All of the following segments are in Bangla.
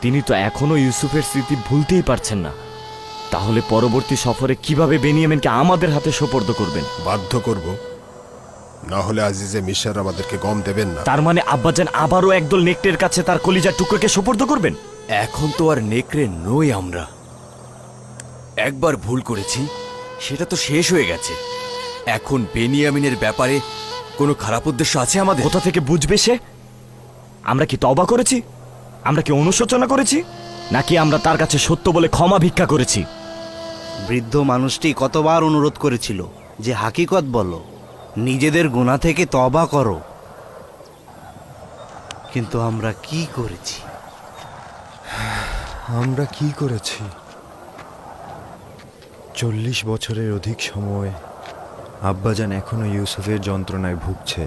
তিনি তো এখনও ইউসুফের স্মৃতি ভুলতেই পারছেন না। তাহলে পরবর্তী সফরে কীভাবে বেনিয়ামিনকে আমাদের হাতে সোপর্দ করবেন? বাধ্য করব। না হলে আজিজে মিশার আমাদেরকে গম দেবেন না। তার মানে আব্বাজান আবারও একদল নেকটের কাছে তার কলিজার টুকরোকে সোপর্দ করবেন? এখন তো আর নেকড়ে নই আমরা। একবার ভুল করেছি সেটা তো শেষ হয়ে গেছে। এখন বেনিয়ামিনের ব্যাপারে কোনো খারাপ উদ্দেশ্য আছে আমাদের? কোথা থেকে বুঝবে সে? আমরা কি তবা করেছি? আমরা কি অনুশোচনা করেছি? নাকি আমরা তার কাছে সত্য বলে ক্ষমা ভিক্ষা করেছি? বৃদ্ধ মানুষটি কতবার অনুরোধ করেছিল যে হাকিকত বলো নিজেদের গুণা থেকে তবা করো। কিন্তু আমরা কি করেছি? আমরা কি করেছি? চল্লিশ বছরের অধিক সময় আব্বাজান এখনও ইউসুফের যন্ত্রণায় ভুগছে।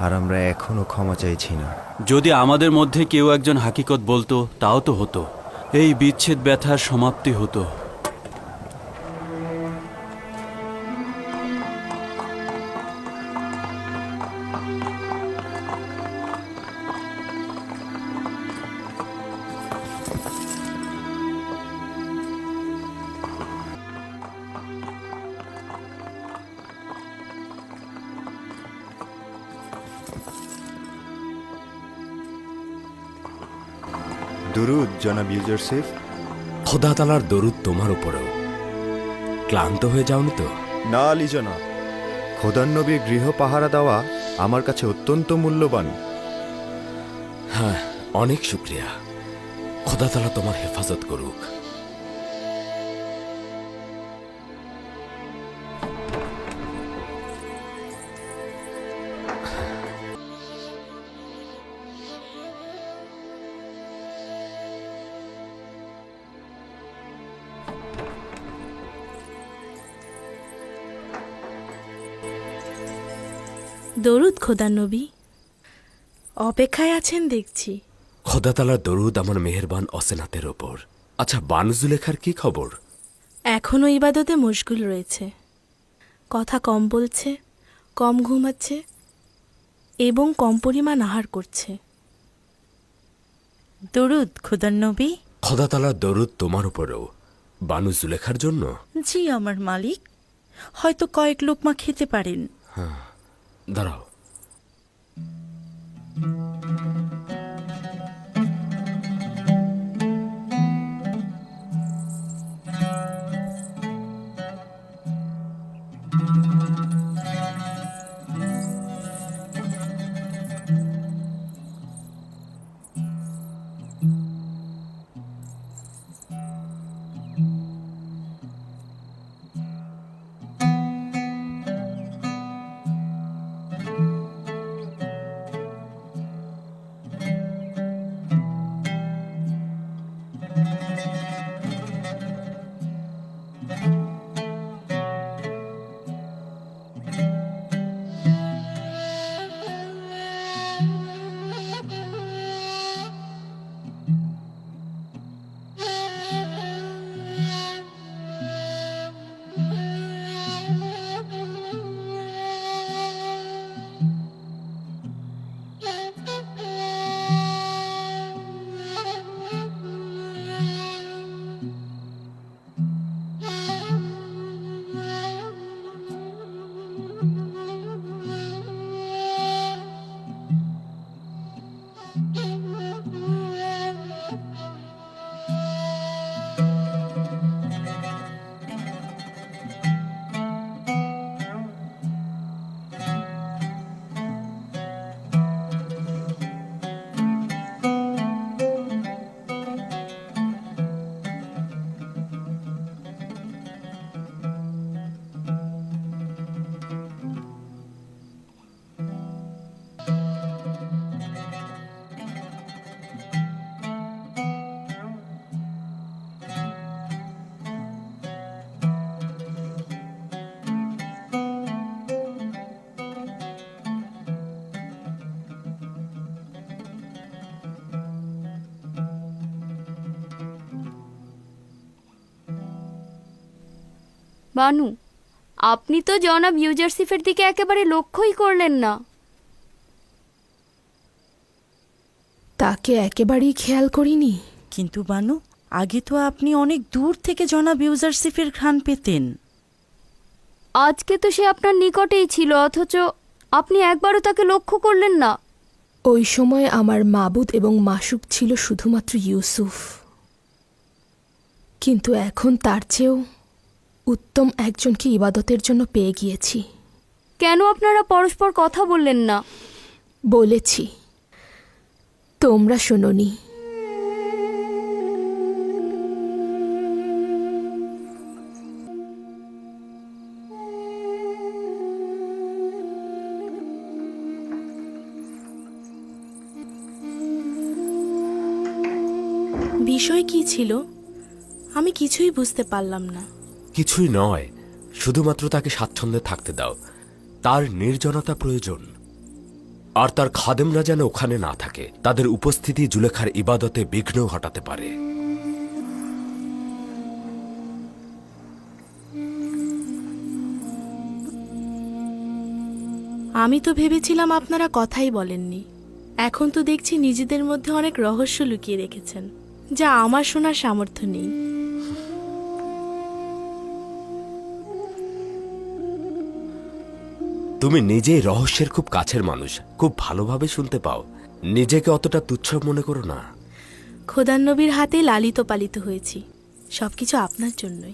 আর আমরা এখনও ক্ষমা চাইছি না। যদি আমাদের মধ্যে কেউ একজন হাকিকত বলতো, তাও তো হতো। এই বিচ্ছেদ ব্যথার সমাপ্তি হতো। দুরুদ জনাব ইউজারসিফ খোদা তালার দরুদ তোমার উপরেও। ক্লান্ত হয়ে যাওনি তো? না আলি জনাব খোদার নবীর গৃহ পাহারা দেওয়া আমার কাছে অত্যন্ত মূল্যবান। হ্যাঁ অনেক শুক্রিয়া। খোদা তালা তোমার হেফাজত করুক। দরুদ খোদা নবী অপেক্ষায় আছেন দেখছি। খোদা তালার দরুদ আমার মেহেরবান অসেনাতের ওপর। আচ্ছা বানুজুলেখার কি খবর? এখনও ইবাদতে মশগুল রয়েছে। কথা কম বলছে কম ঘুমাচ্ছে এবং কম পরিমাণ আহার করছে। দরুদ খোদার নবী। খোদাতালার দরুদ তোমার উপরেও। বানুজুলেখার জন্য? জি আমার মালিক। হয়তো কয়েক লোকমা খেতে পারেন। দাঁড়াও। Mm-hmm. বানু আপনি তো জনাব ইউজারসিফের দিকে একেবারে লক্ষ্যই করলেন না। তাকে একেবারেই খেয়াল করিনি। কিন্তু বানু আগে তো আপনি অনেক দূর থেকে জনাব ইউজারসিফের ঘ্রাণ পেতেন। আজকে তো সে আপনার নিকটেই ছিল অথচ আপনি একবারও তাকে লক্ষ্য করলেন না। ওই সময় আমার মাবুদ এবং মাসুক ছিল শুধুমাত্র ইউসুফ। কিন্তু এখন তার চেয়েও উত্তম একজনকে ইবাদতের জন্য পেয়ে গিয়েছি। কেন আপনারা পরস্পর কথা বললেন না? বলেছি তোমরা শোনোনি। বিষয় কি ছিল? আমি কিছুই বুঝতে পারলাম না। কিছুই নয়, শুধুমাত্র তাকে স্বাচ্ছন্দ্যে থাকতে দাও। তার নির্জনতা প্রয়োজন। আর তার খাদেমরা যেন ওখানে না থাকে, তাদের উপস্থিতি জুলেখার ইবাদতে বিঘ্ন ঘটাতে পারে। আমি তো ভেবেছিলাম আপনারা কথাই বলেননি। এখন তো দেখছি নিজেদের মধ্যে অনেক রহস্য লুকিয়ে রেখেছেন, যা আমার শোনার সামর্থ্য নেই। তুমি নিজেই রহস্যের খুব কাছের মানুষ। খুব ভালোভাবে শুনতে পাও। নিজেকে অতটা তুচ্ছ মনে করো না। খোদান নবীর হাতে লালিত পালিত হয়েছি। সবকিছু আপনার জন্যই।